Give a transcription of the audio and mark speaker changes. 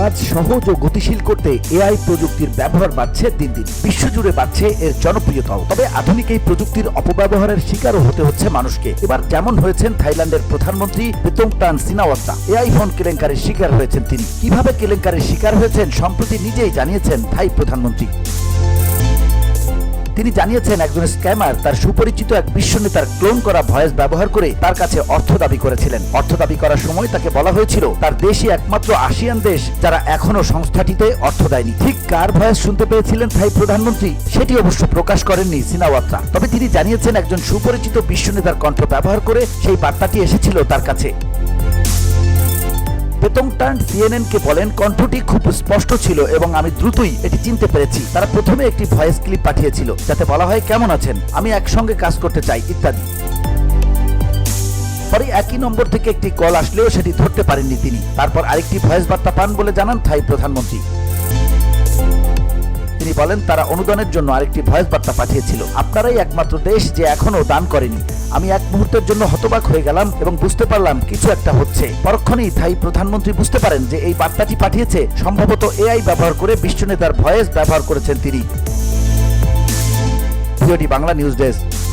Speaker 1: কাজ সহজ ও গতিশীল করতে এআই প্রযুক্তির ব্যবহার বাড়ছে দিন দিন। বিশ্বজুড়ে বাড়ছে এর জনপ্রিয়তাও। তবে আধুনিক এই প্রযুক্তির অপব্যবহারের শিকারও হতে হচ্ছে মানুষকে। এবার যেমন হয়েছেন থাইল্যান্ডের প্রধানমন্ত্রী বিতংটান সিনাওয়াত্তা এআই ফোন কেলেঙ্কারের শিকার হয়েছেন তিনি। কীভাবে কেলেঙ্কারের শিকার হয়েছেন সম্প্রতি নিজেই জানিয়েছেন থাই প্রধানমন্ত্রী। তিনি জানিয়েছেন, একজন স্ক্যামার তার সুপরিচিত এক বিশ্ব নেতার ক্লোন করা ভয়েস ব্যবহার করে তার কাছে অর্থ দাবি করেছিলেন। অর্থ দাবি করার সময় তাকে বলা হয়েছিল, তার দেশই একমাত্র আসিয়ান দেশ যারা এখনও সংস্থাটিতে অর্থ দেয়নি। ঠিক কার ভয়েস শুনতে পেয়েছিলেন থাই প্রধানমন্ত্রী, সেটি অবশ্য প্রকাশ করেননি সিনাওয়াত্রা তবে তিনি জানিয়েছেন, একজন সুপরিচিত বিশ্ব নেতার কণ্ঠ ব্যবহার করে সেই বার্তাটি এসেছিল তার কাছে। বেতংটান সিএনএন কে বলেন, কণ্ঠটি খুব স্পষ্ট ছিল এবং আমি দ্রুতই এটি চিনতে পেরেছি। তারা প্রথমে একটি ভয়েস ক্লিপ পাঠিয়েছিল, যাতে বলা হয়, কেমন আছেন? আমি একসঙ্গে কাজ করতে চাই, ইত্যাদি। পরে একই নম্বর থেকে একটি কল আসলেও সেটি ধরতে পারেননি তিনি। তারপর আরেকটি ভয়েস বার্তা পান বলে জানান থাই প্রধানমন্ত্রী। তিনি বলেন, তারা অনুদানের জন্য আরেকটি ভয়েস বার্তা পাঠিয়েছিল। আপনারাই একমাত্র দেশ যে এখনও দান করেনি। আমি এক মুহূর্তের জন্য হতবাক হয়ে গেলাম এবং বুঝতে পারলাম কিছু একটা হচ্ছে। পরক্ষণেই থাই প্রধানমন্ত্রী বুঝতে পারেন যে এই বার্তাটি পাঠিয়েছে, সম্ভবত এআই ব্যবহার করে বিশ্ব নেতার ভয়েস ব্যবহার করেছেন তিনি। Bangla news desk.